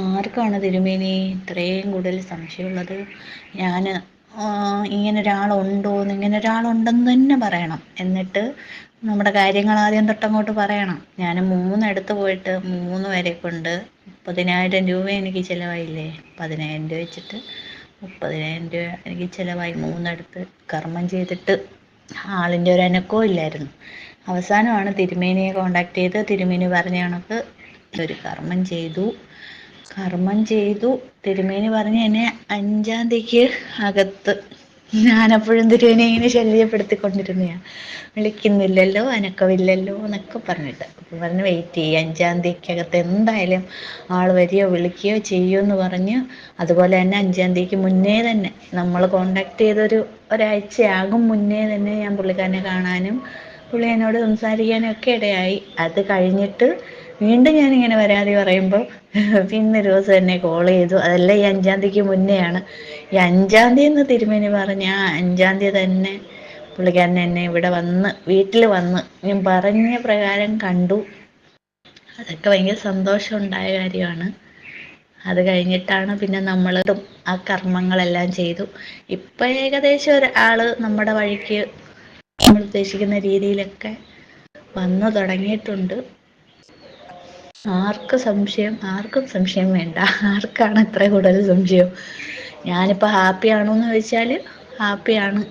ആർക്കാണ് തിരുമേനി? ഇത്രയും കൂടുതൽ സംശയമുള്ളത്. ഞാൻ ഇങ്ങനെ ഒരാളുണ്ടോ എന്ന് ഇങ്ങനെ ഒരാളുണ്ടെന്ന് തന്നെ പറയണം. എന്നിട്ട് നമ്മുടെ കാര്യങ്ങൾ ആദ്യം തൊട്ടങ്ങോട്ട് പറയണം. ഞാൻ മൂന്നിടത്ത് പോയിട്ട് മൂന്ന് വരെ കൊണ്ട് മുപ്പതിനായിരം രൂപ എനിക്ക് ചിലവായില്ലേ? പതിനായിരം രൂപ വെച്ചിട്ട് മുപ്പതിനായിരം രൂപ എനിക്ക് ചിലവായി മൂന്നിടത്ത് കർമ്മം ചെയ്തിട്ട് ആളിന്റെ ഒരു അനക്കവും ഇല്ലായിരുന്നു. അവസാനമാണ് തിരുമേനിയെ കോണ്ടാക്ട് ചെയ്ത് തിരുമേനി പറഞ്ഞ കണക്ക് ഒരു കർമ്മം ചെയ്തു. കർമ്മം ചെയ്തു. തിരുമേനി പറഞ്ഞ് എന്നെ അഞ്ചാം തീയതിക്ക് അകത്ത്. ഞാനപ്പോഴും തിരുമേനി ഇങ്ങനെ ശല്യപ്പെടുത്തിക്കൊണ്ടിരുന്നയാ. വിളിക്കുന്നില്ലല്ലോ അനക്കമില്ലല്ലോ എന്നൊക്കെ പറഞ്ഞിട്ട്. അപ്പം പറഞ്ഞ് വെയിറ്റ് ചെയ്യുക അഞ്ചാം തീയതിക്കകത്ത് എന്തായാലും ആൾ വരികയോ വിളിക്കുകയോ ചെയ്യുമെന്ന് പറഞ്ഞ് അതുപോലെ തന്നെ അഞ്ചാം തീയതിക്ക് മുന്നേ തന്നെ നമ്മൾ കോണ്ടാക്ട് ചെയ്തൊരു ഒരാഴ്ചയാകും മുന്നേ തന്നെ ഞാൻ പുള്ളിക്കാരനെ കാണാനും പുള്ളി എന്നോട് സംസാരിക്കാനും ഒക്കെ ഇടയായി. അത് കഴിഞ്ഞിട്ട് വീണ്ടും ഞാൻ ഇങ്ങനെ പരാതി പറയുമ്പോൾ പിന്നെ ഒരു ദിവസം എന്നെ കോൾ ചെയ്തു. അതെല്ലാം ഈ അഞ്ചാം തീയതിക്ക് മുന്നെയാണ്. ഈ അഞ്ചാം തീയതി എന്ന് തിരുമേനി പറഞ്ഞ ആ അഞ്ചാം തീയതി തന്നെ പുള്ളിക്കാരൻ എന്നെ ഇവിടെ വന്ന് വീട്ടിൽ വന്ന് ഞാൻ പറഞ്ഞ പ്രകാരം കണ്ടു. അതൊക്കെ ഭയങ്കര സന്തോഷം ഉണ്ടായ കാര്യമാണ്. അത് കഴിഞ്ഞിട്ടാണ് പിന്നെ നമ്മൾ ആ കർമ്മങ്ങളെല്ലാം ചെയ്തു. ഇപ്പം ഏകദേശം ഒരാൾ നമ്മുടെ വഴിക്ക് നമ്മൾ ഉദ്ദേശിക്കുന്ന രീതിയിലൊക്കെ വന്നു തുടങ്ങിയിട്ടുണ്ട്. ആർക്ക് സംശയം? ആർക്കും സംശയം വേണ്ട. ആർക്കാണ് ഇത്ര കൂടുതൽ സംശയം? ഞാനിപ്പോൾ ഹാപ്പി ആണോ എന്ന് ചോദിച്ചാൽ ഹാപ്പിയാണ്.